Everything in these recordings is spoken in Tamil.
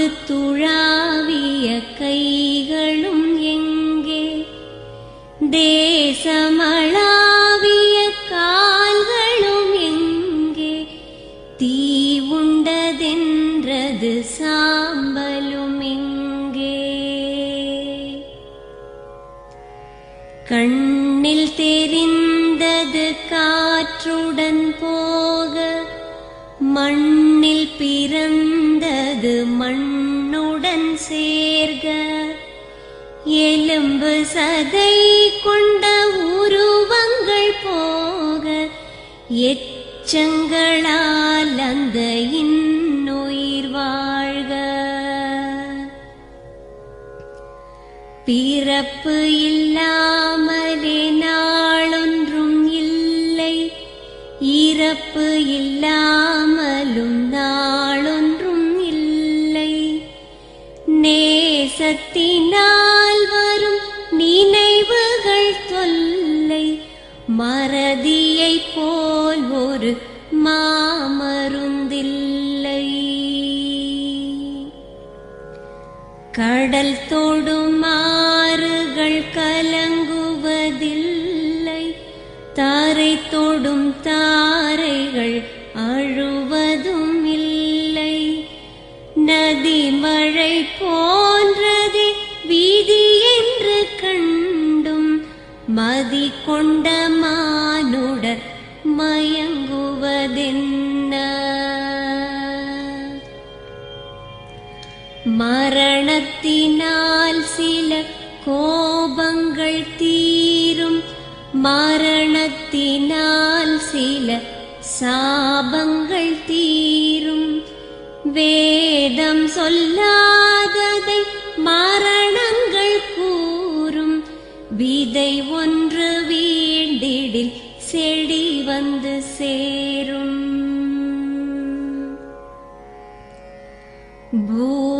பாய்ந்து துழாவிய கைகளும் எங்கே தேசமளாவிய கால்களும் எங்கே தீ உண்டதென்றது சாம்பலும் எங்கே கண்ணில் தெரிந்தது காற்றுடன் போக மண் மண்ணில் பிறந்தது மண்ணுடன் சேர்க. எலும்பு சதை கொண்ட உருவங்கள் போக. எச்சங்களால் அந்த இன்னுயிர் வாழ்க. பிறப்பு இல்லாம இறப்பு இல்லாமலும் நாளொன்றும் இல்லை. நேசத்தினால் வரும் நினைவுகள் தொல்லை. மறதியை போல் ஒரு மாமருந்தில்லை. கடல் தொடும் ஆறுகள் கலங்கும் தொடும் தாரைகள் அழுவதும் இல்லை. நதி மழை போன்றது வீதி என்று கண்டும் மதி கொண்ட மானுடர் மயங்குவதென்ன? மரணத்தினால் சில கோபங்கள் தீரும் மரணத்தினால் சில சாபங்கள் தீரும். வேதம் சொல்லாததை மரணங்கள் கூறும். விதை ஒன்று வீண்டிடில் செடி வந்து சேரும். பூ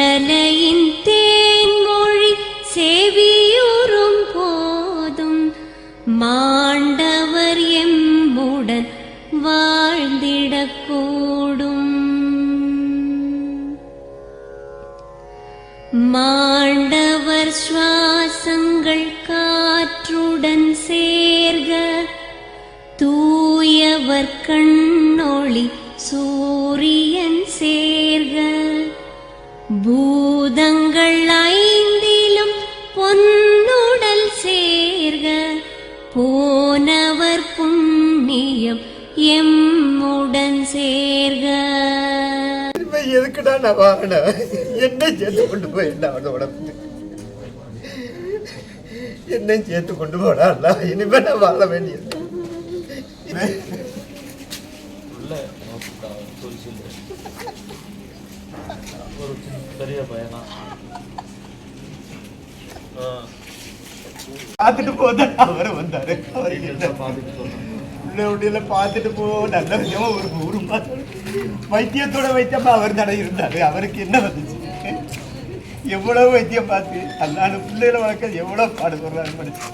மழலையின் தேன்மொழி செவியுறும் போதும். மாண்டவர் எம்முடன் வாழ்ந்திடக்கூடும். மாண்டவர் சுவாசங்கள் காற்றுடன் சேர்க. தூயவர் கண்ணொளி சூரியன் பூதங்கள் ஐந்திலும் பொன்னுடல் சேர்க. போனவர் புண்ணியம் எம்முடன் சேர்க. எதுக்குடா நான் வாங்கினேன்? என்ன சேர்த்து கொண்டு போய் என்ன அவனோட என்ன சேர்த்து கொண்டு போடா அல்ல இனிமே நான் வாழ வேண்டியது. சொல்லு ஒரு பெரிய பையனா? பார்த்துட்டு போதான் அவர் வந்தாரு. அவர் பார்த்துட்டு உள்ள உள்ள பார்த்துட்டு போ. நல்ல விதமா ஒரு மாதம் வைத்தியத்தோட வைத்தியமா அவர் தானே இருந்தாரு. அவருக்கு என்ன வந்துச்சு? எவ்வளவு வைத்தியம் பார்த்து அல்லாண்டு பிள்ளைகளை வளர்க்க எவ்வளவு பாடுபடுறாரு படிச்சு